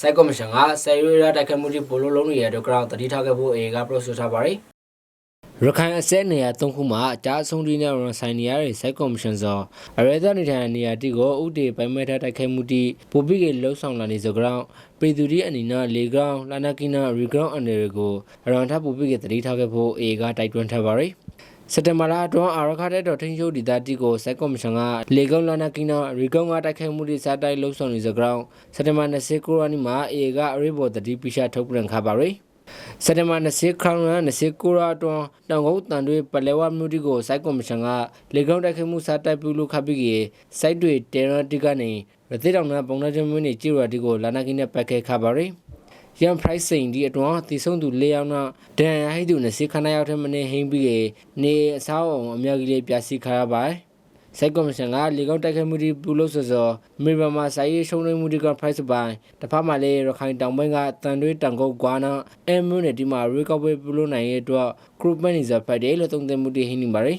စိုက်ကော်မရှင်ကဆယ်ရွေးရတိုက်ခတ်မှုတွေပိုလို့လုံးနေတဲ့ဒုက္ခရောက်တတိထားခဲ့ဖို့အေကပရိုဆိုထားပါတယ်ရခိုင်အစဲနေရာ၃ခုမှာအကြအဆုံးတွေနဲ့ရဆိုင်နေရတဲ့စိုက်ကော်မရှင်စောအရဲသားနေထိုင်တဲ့နေရာတိကိုဥတီပိုင်မဲထားတိုက်ခိုက်မှုတိပိုပြီးကလှုပ်ဆောင်လာနေစကြောင်းပြည်သူတွေအနေနဲ့လေကောင်းလာနာကီနာရီဂရောင်းအနေတွေကိုအရွန်ထပ်ပိုပြီးကတတိထားခဲ့ဖို့အေကတိုက်တွန်းထားပါတယ် စက်တဘာလအတွင်းအာရခတဲ့တော်ထင်းရုပ်ဒီတာတီကိုစိုက်ကော်မရှင်ကလေကုန်းလာနာကီနာရီကုန်းကတိုက်ခိုက်မှုတွေစတိုက်လှုပ်ဆောင်နေစကြောင်းစက်တဘာ29ရက်နေ့မှာအေကအရေးပေါ်တတိပိရှာထုတ်ပြန်ခါပါရယ်စက်တဘာ20ခရောင်းနဲ့29ရက်အတွင်းတောင်ကုန်းတန်တွေပလဲဝမြို့တီကိုစိုက်ကော်မရှင်ကလေကုန်းတိုက်ခိုက်မှုစတိုက်ပြုလုပ်ခပ်ပြီးစိုက်တွေတေရတီကနေရသေးတောင်နဲ့ပုံနှချင်းမင်းနေကြည်ရတီကိုလာနာကီနဲ့ပတ်ခဲခါပါရယ် ရန် price စိန်ဒီအတွန်းတည်ဆုံးသူ၄ယောက်နဲ့ဒန်ရဟိသူနဲ့စေခနာရောက်တဲ့မနေဟင်းပြီးနေအစားအောင်အများကြီးလေးပြစီခါရပါတယ်စိုက်ကော်မရှင်ကလေကောက်တိုက်ခိုက်မှုတွေပြုလုပ်စေစောမေဘမာဆိုင်ရေးရှုံးနေမှုတွေက price ပိုင်းတစ်ဖက်မှာလည်းရခိုင်တောင်ပိုင်းကတန်တွေးတန်ကုတ်ကွာနာအမ်မြူနဲ့ဒီမှာရေကောက်ပွဲပြုလုပ်နိုင်ရဲ့အတွက် group manager ဖတ်တယ်လို့သုံးသပ်မှုတွေဟင်းနေပါတယ်